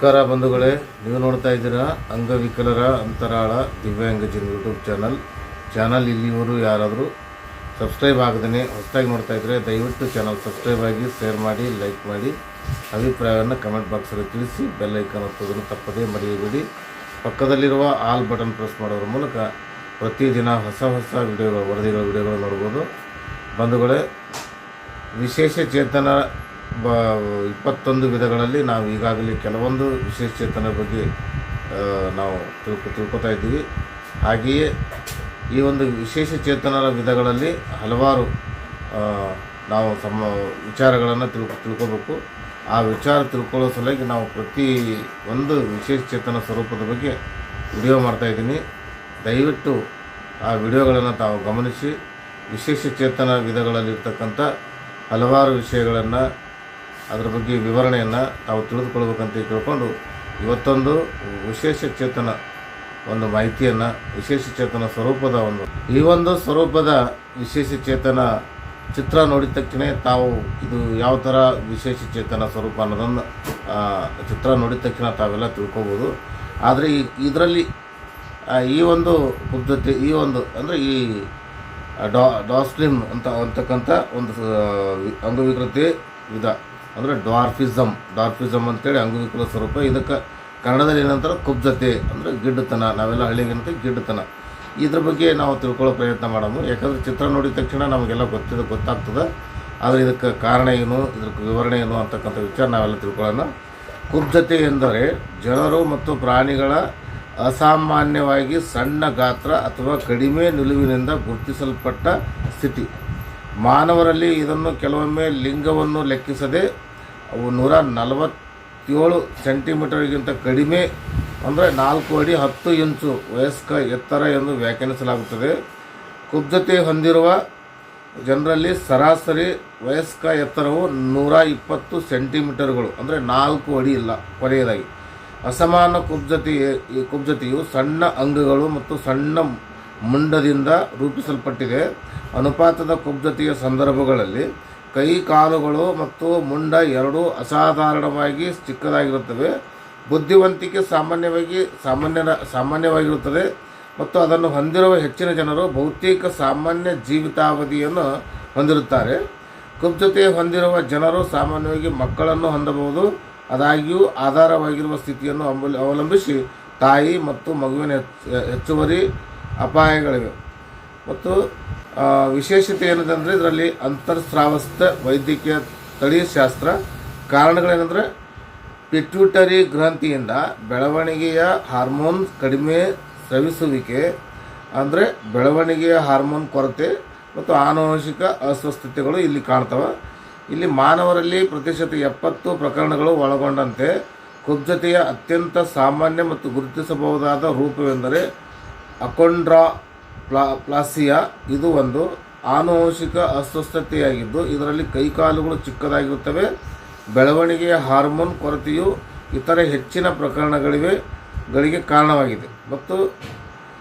ನಮಸ್ಕಾರ ಬಂಧುಗಳೇ, ನೀವು ನೋಡ್ತಾ ಇದ್ದೀರಾ ಅಂಗವಿಕಲರ ಅಂತರಾಳ ದಿವ್ಯಾಂಗಜನ್ ಯೂಟ್ಯೂಬ್ ಚಾನಲ್. ಚಾನಲ್ ಇಲ್ಲಿವರು ಯಾರಾದರೂ ಸಬ್ಸ್ಕ್ರೈಬ್ ಆಗದೇ ಹೊಸದಾಗಿ ನೋಡ್ತಾ ಇದ್ದರೆ ದಯವಿಟ್ಟು ಚಾನಲ್ ಸಬ್ಸ್ಕ್ರೈಬ್ ಆಗಿ, ಶೇರ್ ಮಾಡಿ, ಲೈಕ್ ಮಾಡಿ. ಅಭಿಪ್ರಾಯವನ್ನು ಕಮೆಂಟ್ ಬಾಕ್ಸಲ್ಲಿ ತಿಳಿಸಿ, ಬೆಲ್ ಐಕನ್ ಒತ್ತೋದನ್ನು ತಪ್ಪದೇ ಮರೆಯಬೇಡಿ. ಪಕ್ಕದಲ್ಲಿರುವ ಆಲ್ ಬಟನ್ ಪ್ರೆಸ್ ಮಾಡೋದ್ರ ಮೂಲಕ ಪ್ರತಿದಿನ ಹೊಸ ಹೊಸ ವಿಡಿಯೋಗಳು, ವರದಿಗಳ ವಿಡಿಯೋಗಳು ನೋಡ್ಬೋದು. ಬಂಧುಗಳೇ, ವಿಶೇಷ ಚೇತನ ಬ, ಇಪ್ಪತ್ತೊಂದು ವಿಧಗಳಲ್ಲಿ ನಾವು ಈಗಾಗಲೇ ಕೆಲವೊಂದು ವಿಶೇಷ ಚೇತನ ಬಗ್ಗೆ ನಾವು ತಿಳ್ಕೊ, ತಿಳ್ಕೊತಾ ಇದ್ದೀವಿ. ಹಾಗೆಯೇ ಈ ಒಂದು ವಿಶೇಷ ಚೇತನರ ವಿಧಗಳಲ್ಲಿ ಹಲವಾರು ನಾವು ತಮ್ಮ ವಿಚಾರಗಳನ್ನು ತಿಳ್ಕೊ, ತಿಳ್ಕೊಬೇಕು. ಆ ವಿಚಾರ ತಿಳ್ಕೊಳ್ಳೋ ಸಲುವಾಗಿ ನಾವು ಪ್ರತಿ ಒಂದು ವಿಶೇಷ ಚೇತನ ಸ್ವರೂಪದ ಬಗ್ಗೆ ವಿಡಿಯೋ ಮಾಡ್ತಾಯಿದ್ದೀನಿ ದಯವಿಟ್ಟು ಆ ವಿಡಿಯೋಗಳನ್ನು ತಾವು ಗಮನಿಸಿ. ವಿಶೇಷ ಚೇತನ ವಿಧಗಳಲ್ಲಿರ್ತಕ್ಕಂಥ ಹಲವಾರು ವಿಷಯಗಳನ್ನು ಅದರ ಬಗ್ಗೆ ವಿವರಣೆಯನ್ನು ತಾವು ತಿಳಿದುಕೊಳ್ಬೇಕಂತ ತಿಳ್ಕೊಂಡು ಇವತ್ತೊಂದು ವಿಶೇಷ ಚೇತನ ಒಂದು ಮಾಹಿತಿಯನ್ನು, ವಿಶೇಷ ಚೇತನ ಸ್ವರೂಪದ ಒಂದು, ಈ ಒಂದು ಸ್ವರೂಪದ ವಿಶೇಷ ಚೇತನ ಚಿತ್ರ ನೋಡಿದ ತಕ್ಷಣ ತಾವು ಇದು ಯಾವ ಥರ ವಿಶೇಷ ಚೇತನ ಸ್ವರೂಪ ಅನ್ನೋದನ್ನು ಚಿತ್ರ ನೋಡಿದ ತಕ್ಷಣ ತಾವೆಲ್ಲ ತಿಳ್ಕೊಬೋದು. ಆದರೆ ಇದರಲ್ಲಿ ಈ ಒಂದು ಪದ್ಧತಿ, ಈ ಒಂದು, ಅಂದರೆ ಈ ಡಾ ಡಾಸ್ಲಿಮ್ ಅಂತ ಅಂತಕ್ಕಂಥ ಒಂದು ಅಂಗವಿಕೃತಿ ವಿಧ ಅಂದರೆ ಡ್ವಾರ್ಫಿಸಮ್ ಡಾರ್ಫಿಸಮ್ ಅಂತೇಳಿ ಅಂಗವಿಕಲ ಸ್ವರೂಪ. ಇದಕ್ಕೆ ಕನ್ನಡದಲ್ಲಿ ಏನಂತಾರೆ? ಕುಬ್ಜತೆ ಅಂದರೆ ಗಿಡ್ಡತನ. ನಾವೆಲ್ಲ ಹಳ್ಳಿಗಿಂತ ಗಿಡ್ಡತನ. ಇದ್ರ ಬಗ್ಗೆ ನಾವು ತಿಳ್ಕೊಳ್ಳೋ ಪ್ರಯತ್ನ ಮಾಡೋದು ಯಾಕಂದರೆ ಚಿತ್ರ ನೋಡಿದ ತಕ್ಷಣ ನಮಗೆಲ್ಲ ಗೊತ್ತಿದೆ, ಗೊತ್ತಾಗ್ತದೆ. ಆದರೆ ಇದಕ್ಕೆ ಕಾರಣ ಏನು, ಇದಕ್ಕೆ ವಿವರಣೆ ಏನು ಅಂತಕ್ಕಂಥ ವಿಚಾರ ನಾವೆಲ್ಲ ತಿಳ್ಕೊಳ್ಳೋಣ. ಕುಬ್ಜತೆ ಎಂದರೆ ಜನರು ಮತ್ತು ಪ್ರಾಣಿಗಳ ಅಸಾಮಾನ್ಯವಾಗಿ ಸಣ್ಣ ಗಾತ್ರ ಅಥವಾ ಕಡಿಮೆ ನಿಲುವಿನಿಂದ ಗುರುತಿಸಲ್ಪಟ್ಟ ಸ್ಥಿತಿ. ಮಾನವರಲ್ಲಿ ಇದನ್ನು ಕೆಲವೊಮ್ಮೆ ಲಿಂಗವನ್ನು ಲೆಕ್ಕಿಸದೆ ಅವು ನೂರ ನಲವತ್ತೇಳು ಸೆಂಟಿಮೀಟರ್ಗಿಂತ ಕಡಿಮೆ ಅಂದರೆ ನಾಲ್ಕು ಅಡಿ ಹತ್ತು ಇಂಚು ವಯಸ್ಕ ಎತ್ತರ ಎಂದು ವ್ಯಾಖ್ಯಾನಿಸಲಾಗುತ್ತದೆ. ಕುಬ್ಜತೆ ಹೊಂದಿರುವ ಜನರಲ್ಲಿ ಸರಾಸರಿ ವಯಸ್ಕ ಎತ್ತರವು ನೂರ ಇಪ್ಪತ್ತು ಸೆಂಟಿಮೀಟರ್ಗಳು ಅಂದರೆ ನಾಲ್ಕು ಅಡಿ ಇಲ್ಲ ಕೊನೆಯದಾಗಿ. ಅಸಮಾನ ಕುಬ್ಜತೆ ಕುಬ್ಜತೆಯು ಸಣ್ಣ ಅಂಗಗಳು ಮತ್ತು ಸಣ್ಣ ಮುಂಡದಿಂದ ರೂಪಿಸಲ್ಪಟ್ಟಿದೆ. ಅನುಪಾತದ ಕುಬ್ಜತೆಯ ಸಂದರ್ಭಗಳಲ್ಲಿ ಕೈ ಕಾಲುಗಳು ಮತ್ತು ಮುಂಡ ಎರಡೂ ಅಸಾಧಾರಣವಾಗಿ ಚಿಕ್ಕದಾಗಿರುತ್ತವೆ. ಬುದ್ಧಿವಂತಿಕೆ ಸಾಮಾನ್ಯವಾಗಿ ಸಾಮಾನ್ಯರ ಸಾಮಾನ್ಯವಾಗಿರುತ್ತದೆ ಮತ್ತು ಅದನ್ನು ಹೊಂದಿರುವ ಹೆಚ್ಚಿನ ಜನರು ಬಹುತೇಕ ಸಾಮಾನ್ಯ ಜೀವಿತಾವಧಿಯನ್ನು ಹೊಂದಿರುತ್ತಾರೆ. ಕುಬ್ಜತೆ ಹೊಂದಿರುವ ಜನರು ಸಾಮಾನ್ಯವಾಗಿ ಮಕ್ಕಳನ್ನು ಹೊಂದಬಹುದು. ಆದಾಗ್ಯೂ ಆಧಾರವಾಗಿರುವ ಸ್ಥಿತಿಯನ್ನು ಅವಲಂಬಿಸಿ ತಾಯಿ ಮತ್ತು ಮಗುವಿನ ಹೆಚ್ಚು- ಹೆಚ್ಚುವರಿ ಅಪಾಯಗಳಿವೆ. ಮತ್ತು ವಿಶೇಷತೆ ಏನದಂದರೆ ಇದರಲ್ಲಿ ಅಂತರ್ಸ್ರಾವಸ್ಥ ವೈದ್ಯಕೀಯ ತಳಿಶಾಸ್ತ್ರ ಕಾರಣಗಳೇನೆಂದರೆ ಪಿಟ್ಯೂಟರಿ ಗ್ರಂಥಿಯಿಂದ ಬೆಳವಣಿಗೆಯ ಹಾರ್ಮೋನ್ ಕಡಿಮೆ ಸ್ರವಿಸುವಿಕೆ, ಅಂದರೆ ಬೆಳವಣಿಗೆಯ ಹಾರ್ಮೋನ್ ಕೊರತೆ ಮತ್ತು ಆನುವಂಶಿಕ ಅಸ್ವಸ್ಥತೆಗಳು ಇಲ್ಲಿ ಕಾಣ್ತವೆ. ಇಲ್ಲಿ ಮಾನವರಲ್ಲಿ ಪ್ರತಿಶತ ಎಪ್ಪತ್ತು ಪ್ರಕರಣಗಳು ಒಳಗೊಂಡಂತೆ, ಕುಬ್ಜತೆಯ ಅತ್ಯಂತ ಸಾಮಾನ್ಯ ಮತ್ತು ಗುರುತಿಸಬಹುದಾದ ರೂಪವೆಂದರೆ ಅಕೊಂಡ್ರಾ ಪ್ಲಾ, ಪ್ಲಾಸಿಯಾ, ಇದು ಒಂದು ಆನುವಂಶಿಕ ಅಸ್ವಸ್ಥತೆಯಾಗಿದ್ದು, ಇದರಲ್ಲಿ ಕೈಕಾಲುಗಳು ಚಿಕ್ಕದಾಗಿರುತ್ತವೆ. ಬೆಳವಣಿಗೆಯ ಹಾರ್ಮೋನ್ ಕೊರತೆಯು ಇತರ ಹೆಚ್ಚಿನ ಪ್ರಕರಣಗಳಿವೆ, ಗಳಿಗೆ ಕಾರಣವಾಗಿದೆ. ಮತ್ತು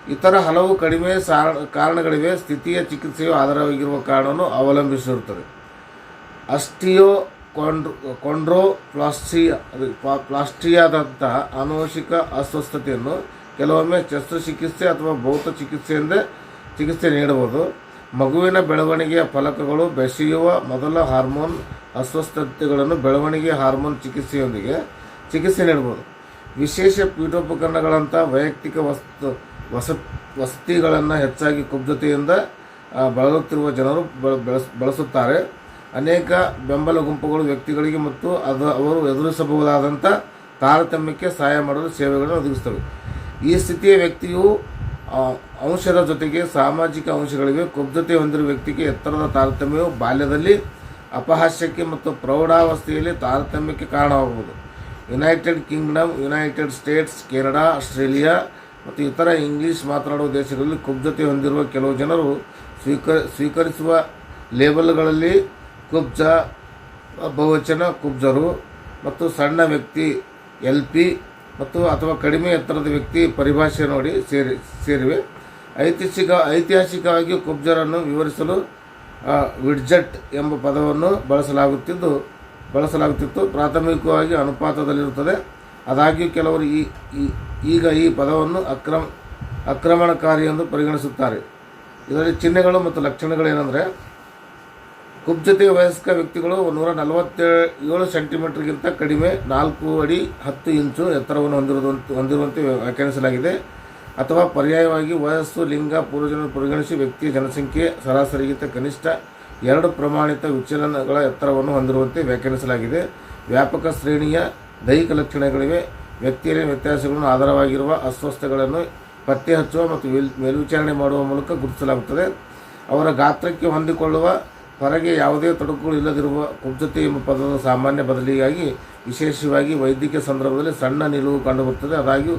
ಇತರ ಹಲವು ಕಡಿಮೆ ಕಾರಣಗಳಿವೆ. ಸ್ಥಿತಿಯ ಚಿಕಿತ್ಸೆಯು ಆಧಾರವಾಗಿರುವ ಕಾರಣವನ್ನು ಅವಲಂಬಿಸಿರುತ್ತದೆ. ಅಸ್ಟಿಯೋ ಕೊಂಡ್ರೋ ಪ್ಲಾಸ್ಟಿಯಾ ಪ್ಲಾ- ಪ್ಲಾಸ್ಟಿಯಾದಂತಹ ಆನುವಂಶಿಕ ಅಸ್ವಸ್ಥತೆಯನ್ನು ಕೆಲವೊಮ್ಮೆ ಶಸ್ತ್ರಚಿಕಿತ್ಸೆ ಅಥವಾ ಭೌತ ಚಿಕಿತ್ಸೆಯಿಂದ ಚಿಕಿತ್ಸೆ ನೀಡಬಹುದು. ಮಗುವಿನ ಬೆಳವಣಿಗೆಯ ಫಲಕಗಳು ಬೆಸೆಯುವ ಮೊದಲ ಹಾರ್ಮೋನ್ ಅಸ್ವಸ್ಥತೆಗಳನ್ನು ಬೆಳವಣಿಗೆ ಹಾರ್ಮೋನ್ ಚಿಕಿತ್ಸೆಯೊಂದಿಗೆ ಚಿಕಿತ್ಸೆ ನೀಡಬಹುದು. ವಿಶೇಷ ಪೀಠೋಪಕರಣಗಳಂಥ ವೈಯಕ್ತಿಕ ವಸ್ತು, ವಸ, ವಸತಿಗಳನ್ನು ಹೆಚ್ಚಾಗಿ ಕುಬ್ಧತೆಯಿಂದ ಬಳಲುತ್ತಿರುವ ಜನರು ಬಳ- ಬಳಸ್, ಬಳಸುತ್ತಾರೆ. ಅನೇಕ ಬೆಂಬಲ ಗುಂಪುಗಳು ವ್ಯಕ್ತಿಗಳಿಗೆ ಮತ್ತು ಅದು, ಅವರು ಎದುರಿಸಬಹುದಾದಂಥ ತಾರತಮ್ಯಕ್ಕೆ ಸಹಾಯ ಮಾಡಲು ಸೇವೆಗಳನ್ನು ಒದಗಿಸ್ತವೆ ಈ ಸ್ಥಿತಿಯ ವ್ಯಕ್ತಿಯು ಅಂಶದ ಜೊತೆಗೆ ಸಾಮಾಜಿಕ ಅಂಶಗಳಿಗೆ ಕುಬ್ಧತೆ ಹೊಂದಿರುವ ವ್ಯಕ್ತಿಗೆ ಎತ್ತರದ ತಾರತಮ್ಯವು ಬಾಲ್ಯದಲ್ಲಿ ಅಪಹಾಸ್ಯಕ್ಕೆ ಮತ್ತು ಪ್ರೌಢಾವಸ್ಥೆಯಲ್ಲಿ ತಾರತಮ್ಯಕ್ಕೆ ಕಾರಣವಾಗಬಹುದು. United Kingdom, United States, Canada, Australia ಮತ್ತು ಇತರ ಇಂಗ್ಲಿಷ್ ಮಾತನಾಡುವ ದೇಶಗಳಲ್ಲಿ ಕುಬ್ಧತೆ ಹೊಂದಿರುವ ಕೆಲವು ಜನರು ಸ್ವೀಕ ಸ್ವೀಕರಿಸುವ ಲೇಬಲ್ಗಳಲ್ಲಿ ಕುಬ್ಜ, ಬಹುವಚನ ಕುಬ್ಜರು ಮತ್ತು ಸಣ್ಣ ವ್ಯಕ್ತಿ ಎಲ್ ಪಿ ಮತ್ತು ಅಥವಾ ಕಡಿಮೆ ಎತ್ತರದ ವ್ಯಕ್ತಿ ಪರಿಭಾಷೆ ನೋಡಿ ಸೇರಿ, ಸೇರಿವೆ. ಐತಿಹಾಸಿಕ ಐತಿಹಾಸಿಕವಾಗಿ ಕುಬ್ಜರನ್ನು ವಿವರಿಸಲು ವಿಡ್ಜೆಟ್ ಎಂಬ ಪದವನ್ನು ಬಳಸಲಾಗುತ್ತಿದ್ದು, ಬಳಸಲಾಗುತ್ತಿತ್ತು. ಪ್ರಾಥಮಿಕವಾಗಿ ಅನುಪಾತದಲ್ಲಿರುತ್ತದೆ. ಆದಾಗ್ಯೂ ಕೆಲವರು ಈ- ಈಗ ಈ ಪದವನ್ನು ಅಕ್ರಮ, ಆಕ್ರಮಣಕಾರಿ ಎಂದು ಪರಿಗಣಿಸುತ್ತಾರೆ. ಇದರಲ್ಲಿ ಚಿಹ್ನೆಗಳು ಮತ್ತು ಲಕ್ಷಣಗಳೇನೆಂದರೆ ಕುಬ್ಜತೆ ವಯಸ್ಕ ವ್ಯಕ್ತಿಗಳು ನೂರ ನಲವತ್ತೇಳು ಸೆಂಟಿಮೀಟರ್ಗಿಂತ ಕಡಿಮೆ ನಾಲ್ಕು ಅಡಿ ಹತ್ತು ಇಂಚು ಎತ್ತರವನ್ನು ಹೊಂದಿರುವಂತೆ ಹೊಂದಿರುವಂತೆ ವ್ಯಾಖ್ಯಾನಿಸಲಾಗಿದೆ. ಅಥವಾ ಪರ್ಯಾಯವಾಗಿ ವಯಸ್ಸು, ಲಿಂಗ ಪೂರ್ವಜನ ಪರಿಗಣಿಸಿ ವ್ಯಕ್ತಿಯ ಜನಸಂಖ್ಯೆ ಸರಾಸರಿಗಿಂತ ಕನಿಷ್ಠ ಎರಡು ಪ್ರಮಾಣಿತ ವಿಚಲನಗಳ ಎತ್ತರವನ್ನು ಹೊಂದಿರುವಂತೆ ವ್ಯಾಖ್ಯಾನಿಸಲಾಗಿದೆ. ವ್ಯಾಪಕ ಶ್ರೇಣಿಯ ದೈಹಿಕ ಲಕ್ಷಣಗಳಿವೆ. ವ್ಯಕ್ತಿಯಲ್ಲಿ ವ್ಯತ್ಯಾಸಗಳನ್ನು ಆಧಾರವಾಗಿರುವ ಅಸ್ವಸ್ಥಗಳನ್ನು ಪತ್ತೆ ಹಚ್ಚುವ ಮತ್ತು ಮೇಲ್- ಮೇಲ್ವಿಚಾರಣೆ ಮಾಡುವ ಮೂಲಕ ಗುರುತಿಸಲಾಗುತ್ತದೆ. ಅವರ ಗಾತ್ರಕ್ಕೆ ಹೊಂದಿಕೊಳ್ಳುವ ಹೊರಗೆ ಯಾವುದೇ ತೊಡಕುಗಳು ಇಲ್ಲದಿರುವ ಕುಬ್ಜತೆ ಎಂಬ ಪದದ ಸಾಮಾನ್ಯ ಬದಲಿಗಾಗಿ ವಿಶೇಷವಾಗಿ ವೈದ್ಯಕೀಯ ಸಂದರ್ಭದಲ್ಲಿ ಸಣ್ಣ ನಿಲುವು ಕಂಡುಬರುತ್ತದೆ. ಆದಾಗ್ಯೂ,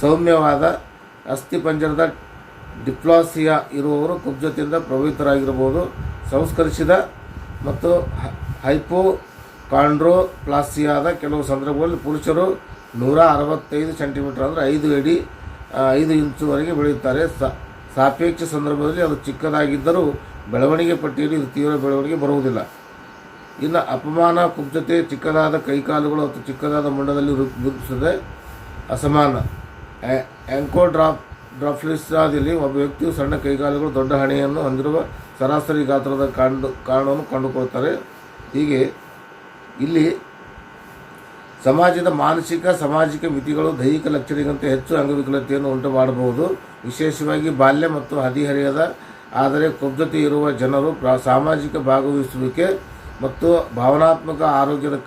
ಸೌಮ್ಯವಾದ ಅಸ್ಥಿಪಂಜರದ ಡಿಪ್ಲಾಸಿಯಾ ಇರುವವರು ಕುಬ್ಜತೆಯಿಂದ ಪ್ರಭಾವಿತರಾಗಿರಬಹುದು ಸಂಸ್ಕರಿಸಿದ ಮತ್ತು ಹೈಪೋ ಕಾಂಡ್ರೋಪ್ಲಾಸಿಯಾದ ಕೆಲವು ಸಂದರ್ಭಗಳಲ್ಲಿ ಪುರುಷರು ನೂರ ಅರವತ್ತೈದು ಸೆಂಟಿಮೀಟರ್ ಅಂದರೆ ಐದು ಅಡಿ ಐದು ಇಂಚುವರೆಗೆ ಬೆಳೆಯುತ್ತಾರೆ. ಸ- ಸಾಪೇಕ್ಷ ಸಂದರ್ಭದಲ್ಲಿ ಅದು ಚಿಕ್ಕದಾಗಿದ್ದರೂ ಬೆಳವಣಿಗೆ ಪಟ್ಟಿಯಲ್ಲಿ ಇದು ತೀವ್ರ ಬೆಳವಣಿಗೆ ಬರುವುದಿಲ್ಲ. ಇನ್ನು ಅಪಮಾನ, ಕುಬ್ಜತೆ ಚಿಕ್ಕದಾದ ಕೈಕಾಲುಗಳು ಅಥವಾ ಚಿಕ್ಕದಾದ ಮುಂಡದಲ್ಲಿ ರು- ರೂಪಿಸುತ್ತದೆ. ಅಸಮಾನ. ಆ್ಯಂಕೋ ಡ್ರಾಪ್ ಡ್ರಾಫ್ಲಿಸಾದಲ್ಲಿ ಒಬ್ಬ ವ್ಯಕ್ತಿಯು ಸಣ್ಣ ಕೈಕಾಲುಗಳು ದೊಡ್ಡ ಹಣೆಯನ್ನು ಹೊಂದಿರುವ ಸರಾಸರಿ ಗಾತ್ರದ ಕಾಂಡು, ಕಾರಣವನ್ನು ಕಂಡುಕೊಳ್ತಾರೆ. ಹೀಗೆ ಇಲ್ಲಿ ಸಮಾಜದ ಮಾನಸಿಕ, ಸಾಮಾಜಿಕ ಮಿತಿಗಳು, ದೈಹಿಕ ಲಕ್ಷಣಗಿಂತ ಹೆಚ್ಚು ಅಂಗವಿಕಲತೆಯನ್ನು ಉಂಟು ಮಾಡಬಹುದು ವಿಶೇಷವಾಗಿ ಬಾಲ್ಯ ಮತ್ತು ಹದಿಹರೆಯದ, ಆದರೆ ಕುಬ್ಜತೆ ಇರುವ ಜನರು ಸಾಮಾಜಿಕ ಭಾಗವಹಿಸುವಿಕೆ ಮತ್ತು ಭಾವನಾತ್ಮಕ ಆರೋಗ್ಯದ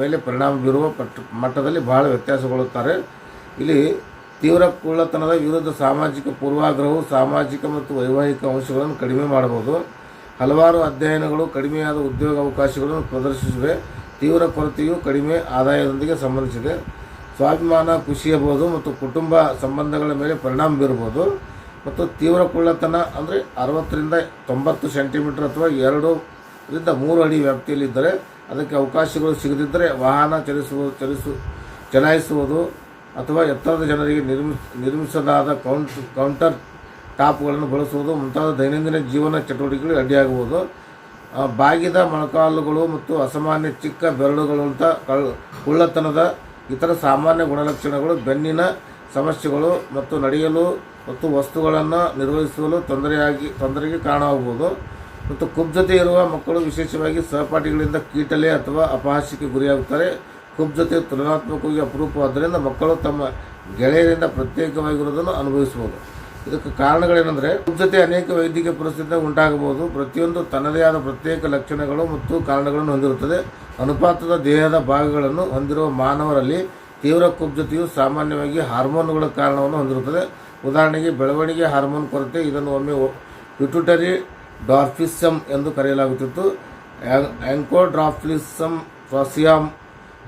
ಮೇಲೆ ಪರಿಣಾಮ ಬೀರುವ ಪಟ್, ಮಟ್ಟದಲ್ಲಿ ಬಹಳ ವ್ಯತ್ಯಾಸಗೊಳ್ಳುತ್ತಾರೆ. ಇಲ್ಲಿ ತೀವ್ರ ಕುಳ್ಳತನದ ವಿರುದ್ಧ ಸಾಮಾಜಿಕ ಪೂರ್ವಾಗ್ರಹವು ಸಾಮಾಜಿಕ ಮತ್ತು ವೈವಾಹಿಕ ಅಂಶಗಳನ್ನು ಕಡಿಮೆ ಮಾಡಬಹುದು. ಹಲವಾರು ಅಧ್ಯಯನಗಳು ಕಡಿಮೆಯಾದ ಉದ್ಯೋಗ ಅವಕಾಶಗಳನ್ನು ಪ್ರದರ್ಶಿಸಿವೆ. ತೀವ್ರ ಕೊರತೆಯು ಕಡಿಮೆ ಆದಾಯದೊಂದಿಗೆ ಸಂಬಂಧಿಸಿದೆ. ಸ್ವಾಭಿಮಾನ ಕುಸಿಯಬಹುದು ಮತ್ತು ಕುಟುಂಬ ಸಂಬಂಧಗಳ ಮೇಲೆ ಪರಿಣಾಮ ಬೀರಬಹುದು. ಮತ್ತು ತೀವ್ರ ಕುಳ್ಳತನ ಅಂದರೆ ಅರವತ್ತರಿಂದ ತೊಂಬತ್ತು ಸೆಂಟಿಮೀಟರ್ ಅಥವಾ ಎರಡರಿಂದ ಮೂರು ಅಡಿ ವ್ಯಾಪ್ತಿಯಲ್ಲಿದ್ದರೆ ಅದಕ್ಕೆ ಅವಕಾಶಗಳು ಸಿಗದಿದ್ದರೆ ವಾಹನ ಚಲಿಸುವುದು ಚಲಿಸು, ಚಲಾಯಿಸುವುದು ಅಥವಾ ಎತ್ತರದ ಜನರಿಗೆ ನಿರ್ಮಿಸ್ ನಿರ್ಮಿಸಲಾದ ಕೌಂಟ್, ಕೌಂಟರ್ ಟಾಪ್ಗಳನ್ನು ಬಳಸುವುದು ಮುಂತಾದ ದೈನಂದಿನ ಜೀವನ ಚಟುವಟಿಕೆಗಳು ಅಡ್ಡಿಯಾಗುವುದು. ಬಾಗಿದ ಮೊಣಕಾಲುಗಳು ಮತ್ತು ಅಸಾಮಾನ್ಯ ಚಿಕ್ಕ ಬೆರಳುಗಳಂಥ ಕಳ್ ಕುಳ್ಳತನದ ಇತರ ಸಾಮಾನ್ಯ ಗುಣಲಕ್ಷಣಗಳು ಬೆನ್ನಿನ ಸಮಸ್ಯೆಗಳು ಮತ್ತು ನಡೆಯಲು ಮತ್ತು ವಸ್ತುಗಳನ್ನು ನಿರ್ವಹಿಸಲು ತೊಂದರೆಯಾಗಿ ತೊಂದರೆಗೆ ಕಾರಣವಾಗಬಹುದು. ಮತ್ತು ಕುಬ್ಜತೆ ಇರುವ ಮಕ್ಕಳು ವಿಶೇಷವಾಗಿ ಸಹಪಾಠಿಗಳಿಂದ ಕೀಟಲೆ ಅಥವಾ ಅಪಹಾಸ್ಯಕ್ಕೆ ಗುರಿಯಾಗುತ್ತಾರೆ. ಕುಬ್ಜತೆ ತುಲನಾತ್ಮಕವಾಗಿ ಅಪರೂಪವಾದ್ದರಿಂದ ಮಕ್ಕಳು ತಮ್ಮ ಗೆಳೆಯರಿಂದ ಪ್ರತ್ಯೇಕವಾಗಿರುವುದನ್ನು ಅನುಭವಿಸಬಹುದು. ಇದಕ್ಕೆ ಕಾರಣಗಳೇನೆಂದರೆ ಕುಬ್ಜತೆ ಅನೇಕ ವೈದ್ಯಕೀಯ ಪರಿಸ್ಥಿತಿ ಉಂಟಾಗಬಹುದು. ಪ್ರತಿಯೊಂದು ತನ್ನದೇ ಆದ ಪ್ರತ್ಯೇಕ ಲಕ್ಷಣಗಳು ಮತ್ತು ಕಾರಣಗಳನ್ನು ಹೊಂದಿರುತ್ತದೆ. ಅನುಪಾತದ ದೇಹದ ಭಾಗಗಳನ್ನು ಹೊಂದಿರುವ ಮಾನವರಲ್ಲಿ ತೀವ್ರ ಕುಬ್ಜತೆಯು ಸಾಮಾನ್ಯವಾಗಿ ಹಾರ್ಮೋನುಗಳ ಕಾರಣವನ್ನು ಹೊಂದಿರುತ್ತದೆ. ಉದಾಹರಣೆಗೆ, ಬೆಳವಣಿಗೆ ಹಾರ್ಮೋನ್ ಕೊರತೆ, ಇದನ್ನು ಒಮ್ಮೆ ಪಿಟ್ಯುಟರಿ ಡಾರ್ಫಿಸಮ್ ಎಂದು ಕರೆಯಲಾಗುತ್ತಿತ್ತು. ಆಂಕೋಡ್ರಾಫ್ಲಿಸಮ್ ಫಾಸಿಯಾಮ್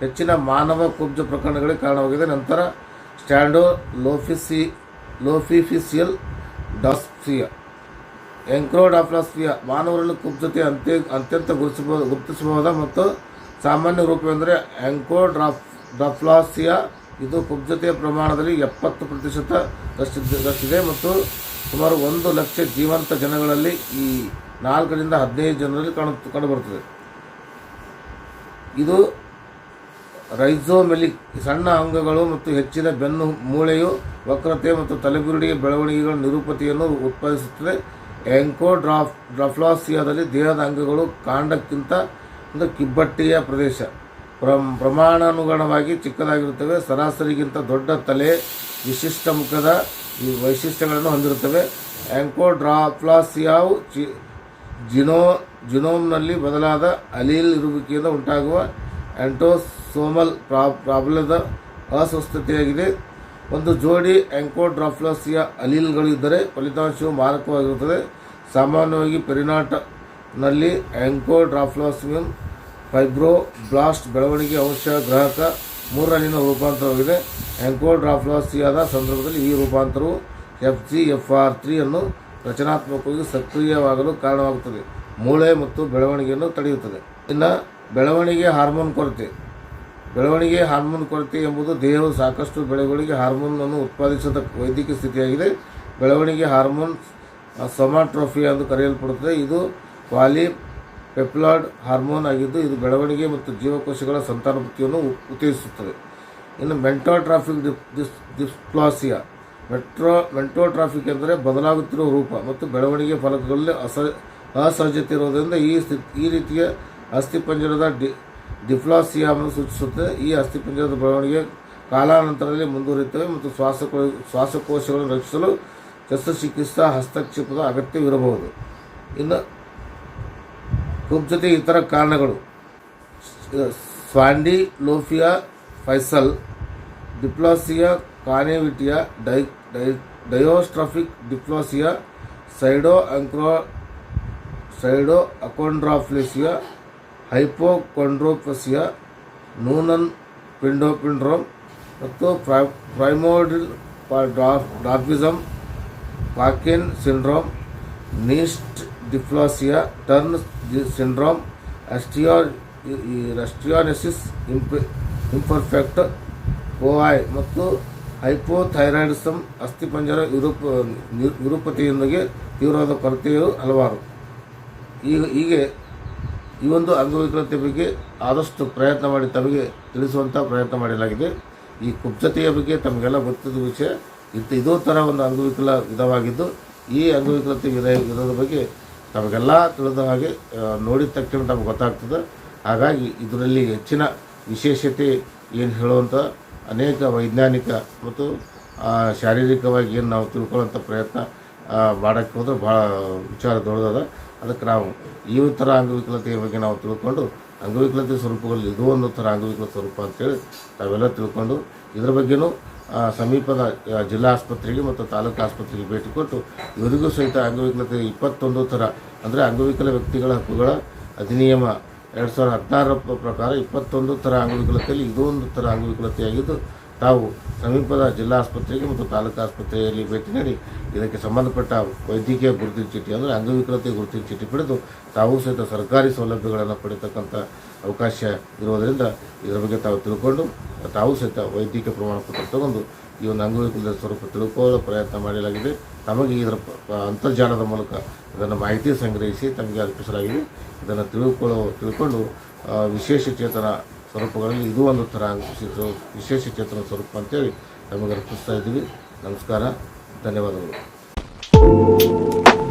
ಹೆಚ್ಚಿನ ಮಾನವ ಕುಬ್ಜ ಪ್ರಕರಣಗಳಿಗೆ ಕಾರಣವಾಗಿದೆ. ನಂತರ ಸ್ಟ್ಯಾಂಡೋ ಲೋಫಿಸಿ ಲೋಫಿಫಿಸಿಯಲ್ ಡಾಸ್ಫಿಯಾ. ಎಂಕ್ರೋಡಾಫ್ಲಾಸ್ಫಿಯಾ ಮಾನವರಲ್ಲಿ ಕುಬ್ಜತೆ ಅಂತ್ಯ, ಅತ್ಯಂತ ಗುರುತಿಸಬಹುದು ಗುರುತಿಸಬಹುದಾದ ಮತ್ತು ಸಾಮಾನ್ಯ ರೂಪವೆಂದರೆ ಎಂಕ್ರೋಡ್ರಾಫ್ ಡಾಫ್ಲಾಸಿಯಾ ಇದು ಕುಬ್ಜತೆಯ ಪ್ರಮಾಣದಲ್ಲಿ ಎಪ್ಪತ್ತು ಪ್ರತಿಶತ ದಷ್ಟಿದೆ ಮತ್ತು ಸುಮಾರು ಒಂದು ಲಕ್ಷ ಜೀವಂತ ಜನಗಳಲ್ಲಿ ಈ ನಾಲ್ಕರಿಂದ ಹದಿನೈದು ಜನರಲ್ಲಿ ಕಾಣ, ಕಂಡುಬರುತ್ತದೆ. ಇದು ರೈಸೋಮೆಲಿಕ್ ಸಣ್ಣ ಅಂಗಗಳು ಮತ್ತು ಹೆಚ್ಚಿನ ಬೆನ್ನು, ಮೂಳೆಯು, ವಕ್ರತೆ ಮತ್ತು ತಲೆಬುರುಡಿಯ ಬೆಳವಣಿಗೆಗಳ ನಿರೂಪತಿಯನ್ನು ಉತ್ಪಾದಿಸುತ್ತದೆ. ಎಂಕೋಡ್ರಾಫ್, ಡ್ರಾಫ್ಲಾಸಿಯಾದಲ್ಲಿ ದೇಹದ ಅಂಗಗಳು ಕಾಂಡಕ್ಕಿಂತ ಒಂದು ಕಿಬ್ಬಟ್ಟಿಯ ಪ್ರದೇಶ. ಪ್ರ ಪ್ರಮಾಣಾನುಗುಣವಾಗಿ ಚಿಕ್ಕದಾಗಿರುತ್ತವೆ. ಸರಾಸರಿಗಿಂತ ದೊಡ್ಡ ತಲೆ, ವಿಶಿಷ್ಟ ಮುಖದ ಈ ವೈಶಿಷ್ಟ್ಯಗಳನ್ನು ಹೊಂದಿರುತ್ತವೆ. ಆಂಕೋಡ್ರಾಫ್ಲಾಸಿಯಾವು ಚಿ, ಜಿನೋ, ಜಿನೋಮ್ನಲ್ಲಿ ಬದಲಾದ ಅಲೀಲ್ ಇರುವಿಕೆಯಿಂದ ಉಂಟಾಗುವ ಆಂಟೋಸೋಮಲ್ ಪ್ರಾ ಪ್ರಾಬ್ಲದ ಅಸ್ವಸ್ಥತೆಯಾಗಿದೆ. ಒಂದು ಜೋಡಿ ಆಂಕೋಡ್ರಾಫ್ಲಾಸಿಯಾ ಅಲೀಲ್ಗಳು ಇದ್ದರೆ ಫಲಿತಾಂಶವು ಮಾರಕವಾಗಿರುತ್ತದೆ. ಸಾಮಾನ್ಯವಾಗಿ ಪೆರಿನಾಟನಲ್ಲಿ ಫೈಬ್ರೋ ಬ್ಲಾಸ್ಟ್ ಬೆಳವಣಿಗೆ ಅಂಶ ಗ್ರಾಹಕ ಮೂರರಲ್ಲಿನ ರೂಪಾಂತರವಾಗಿದೆ. ಆಂಕೋಡ್ರಾಫ್ಲಾಸಿಯಾದ ಸಂದರ್ಭದಲ್ಲಿ ಈ ರೂಪಾಂತರವು F G F R three ಅನ್ನು ರಚನಾತ್ಮಕವಾಗಿ ಸಕ್ರಿಯವಾಗಲು ಕಾರಣವಾಗುತ್ತದೆ. ಮೂಳೆ ಮತ್ತು ಬೆಳವಣಿಗೆಯನ್ನು ತಡೆಯುತ್ತದೆ. ಇನ್ನು ಬೆಳವಣಿಗೆ ಹಾರ್ಮೋನ್ ಕೊರತೆ. ಬೆಳವಣಿಗೆ ಹಾರ್ಮೋನ್ ಕೊರತೆ ಎಂಬುದು ದೇಹವು ಸಾಕಷ್ಟು ಬೆಳೆಗಳಿಗೆ ಹಾರ್ಮೋನನ್ನು ಉತ್ಪಾದಿಸದ ವೈದ್ಯಕೀಯ ಸ್ಥಿತಿಯಾಗಿದೆ. ಬೆಳವಣಿಗೆ ಹಾರ್ಮೋನ್ ಸೊಮಾಟ್ರೋಫಿ ಎಂದು ಕರೆಯಲ್ಪಡುತ್ತದೆ. ಇದು ವಾಲಿ ಪೆಪ್ಲಾಯ್ಡ್ ಹಾರ್ಮೋನ್ ಆಗಿದ್ದು, ಇದು ಬೆಳವಣಿಗೆ ಮತ್ತು ಜೀವಕೋಶಗಳ ಸಂತಾನೋತ್ಪತ್ತಿಯನ್ನು ಉತ್ತೇಜಿಸುತ್ತದೆ. ಇನ್ನು ಮೆಂಟೋಟ್ರಾಫಿಕ್ ಡಿಸ್, ಡಿಸ್ಪ್ಲಾಸಿಯಾ, ಮೆಟ್ರೋ, ಮೆಂಟೋಟ್ರಾಫಿಕ್ ಎಂದರೆ ಬದಲಾಗುತ್ತಿರುವ ರೂಪ ಮತ್ತು ಬೆಳವಣಿಗೆ ಫಲಕಗಳಲ್ಲಿ ಅಸ, ಅಸಹಜತೆ ಇರುವುದರಿಂದ ಈ ಸ್ಥಿತಿ, ಈ ರೀತಿಯ ಅಸ್ಥಿಪಂಜರದ ಡಿ ಡಿಫ್ಲಾಸಿಯಾವನ್ನು ಸೂಚಿಸುತ್ತದೆ ಈ ಅಸ್ಥಿಪಂಜರದ ಬೆಳವಣಿಗೆ ಕಾಲಾನಂತರದಲ್ಲಿ ಮುಂದುವರಿಯುತ್ತವೆ ಮತ್ತು ಶ್ವಾಸಕೋ, ಶ್ವಾಸಕೋಶಗಳನ್ನು ರಕ್ಷಿಸಲು ಶಸ್ತ್ರಚಿಕಿತ್ಸಾ ಹಸ್ತಕ್ಷೇಪದ ಅಗತ್ಯವಿರಬಹುದು. ಇನ್ನು ಕುಬ್ಜತೆ ಇತರ ಕಾರಣಗಳು. Spondyloepiphyseal, dysplasia congenita dia dia, diastrophic dysplasia, pseudo achondro, pseudo achondroplasia hypochondroplasia Noonan ಪಿಂಡೋಪಿಂಡ್ರೋಮ್ ಮತ್ತು ಪ್ರೈ primordial dwarfism ಪಾಕಿನ್ syndrome, Kniest dysplasia Turner syndrome, osteogenesis ಇಂಪ್, imperfect O I ಮತ್ತು ಹೈಪೋಥೈರಾಯ್ಡಿಸಮ್ ಅಸ್ಥಿಪಂಜರ ವಿರೂಪ ವಿರೂಪತೆಯೊಂದಿಗೆ ತೀವ್ರವಾದ ಕೊರತೆಯು ಹಲವಾರು. ಈಗ, ಹೀಗೆ ಈ ಒಂದು ಅಂಗವಿಕಲತೆ ಬಗ್ಗೆ ಆದಷ್ಟು ಪ್ರಯತ್ನ ಮಾಡಿ ತಮಗೆ ತಿಳಿಸುವಂಥ ಪ್ರಯತ್ನ ಮಾಡಲಾಗಿದೆ. ಈ ಕುಬ್ಜತೆಯ ಬಗ್ಗೆ ತಮಗೆಲ್ಲ ಗೊತ್ತಿದ್ದ ವಿಷಯ, ಇಂಥ ಇದೋ ಥರ ಒಂದು ಅಂಗವಿಕಲ ವಿಧವಾಗಿದ್ದು, ಈ ಅಂಗವಿಕಲತೆ ವಿಧ ವಿಧದ ಬಗ್ಗೆ ತಮಗೆಲ್ಲ ತಿಳಿದ ಹಾಗೆ ನೋಡಿದ ತಕ್ಷಣ ತಮಗೆ ಗೊತ್ತಾಗ್ತದೆ. ಹಾಗಾಗಿ ಇದರಲ್ಲಿ ಹೆಚ್ಚಿನ ವಿಶೇಷತೆ ಏನು ಹೇಳುವಂಥ ಅನೇಕ ವೈಜ್ಞಾನಿಕ ಮತ್ತು ಶಾರೀರಿಕವಾಗಿ ಏನು ನಾವು ತಿಳ್ಕೊಳ್ಳೋಂಥ ಪ್ರಯತ್ನ ಮಾಡೋಕ್ಕೆ ಹೋದ್ರೆ ಭಾಳ ವಿಚಾರ ದೊಡ್ಡದದ. ಅದಕ್ಕೆ ನಾವು ಈ ಥರ ಅಂಗವಿಕಲತೆಯ ಬಗ್ಗೆ ನಾವು ತಿಳ್ಕೊಂಡು ಅಂಗವಿಕಲತೆ ಸ್ವರೂಪಗಳಲ್ಲಿ ಇದು ಒಂದು ಥರ ಅಂಗವಿಕಲ ಸ್ವರೂಪ ಅಂತೇಳಿ ನಾವೆಲ್ಲ ತಿಳ್ಕೊಂಡು ಇದರ ಬಗ್ಗೆನೂ ಸಮೀಪದ ಜಿಲ್ಲಾ ಆಸ್ಪತ್ರೆಗೆ ಮತ್ತು ತಾಲೂಕು ಆಸ್ಪತ್ರೆಗೆ ಭೇಟಿ ಕೊಟ್ಟು ಇವರಿಗೂ ಸಹಿತ ಅಂಗವಿಕಲತೆ ಇಪ್ಪತ್ತೊಂದು ಥರ, ಅಂದರೆ ಅಂಗವಿಕಲ ವ್ಯಕ್ತಿಗಳ ಹಕ್ಕುಗಳ ಅಧಿನಿಯಮ ಎರಡು ಸಾವಿರದ ಹದಿನಾರರ ಪ್ರಕಾರ ಇಪ್ಪತ್ತೊಂದು ಥರ ಅಂಗವಿಕಲತೆಯಲ್ಲಿ ಇದೊಂದು ಥರ ಅಂಗವಿಕಲತೆಯಾಗಿದ್ದು ತಾವು ಸಮೀಪದ ಜಿಲ್ಲಾ ಆಸ್ಪತ್ರೆಗೆ ಮತ್ತು ತಾಲೂಕು ಆಸ್ಪತ್ರೆಯಲ್ಲಿ ಭೇಟಿ ನೀಡಿ ಇದಕ್ಕೆ ಸಂಬಂಧಪಟ್ಟ ವೈದ್ಯಕೀಯ ಗುರುತಿನ ಚೀಟಿ ಅಂದರೆ ಅಂಗವಿಕಲತೆ ಗುರುತಿನ ಚೀಟಿ ಪಡೆದು ತಾವು ಸಹಿತ ಸರ್ಕಾರಿ ಸೌಲಭ್ಯಗಳನ್ನು ಪಡೆಯತಕ್ಕಂಥ ಅವಕಾಶ ಇರುವುದರಿಂದ ಇದರ ಬಗ್ಗೆ ತಾವು ತಿಳ್ಕೊಂಡು ತಾವು ಸಹಿತ ವೈದ್ಯಕೀಯ ಪ್ರಮಾಣ ಪತ್ರ ತಗೊಂಡು ಈ ಒಂದು ಅಂಗವಿಕಲದ ಸ್ವರೂಪ ತಿಳ್ಕೊಳ್ಳೋ ಪ್ರಯತ್ನ ಮಾಡಲಾಗಿದೆ. ತಮಗೆ ಇದರ ಅಂತರ್ಜಾಲದ ಮೂಲಕ ಇದನ್ನು ಮಾಹಿತಿ ಸಂಗ್ರಹಿಸಿ ತಮಗೆ ಅರ್ಪಿಸಲಾಗಿದೆ. ಇದನ್ನು ತಿಳ್ಕೊಳ್ಳೋ, ತಿಳ್ಕೊಂಡು ವಿಶೇಷ ಚೇತನ ಸ್ವರೂಪಗಳಲ್ಲಿ ಇದು ಒಂದು ಥರ ವಿಶೇಷ- ವಿಶೇಷ ಚೇತನ ಸ್ವರೂಪ ಅಂತೇಳಿ ನಮಗೆ ಅರ್ಪಿಸ್ತಾ ಇದ್ದೀವಿ. ನಮಸ್ಕಾರ. ಧನ್ಯವಾದಗಳು.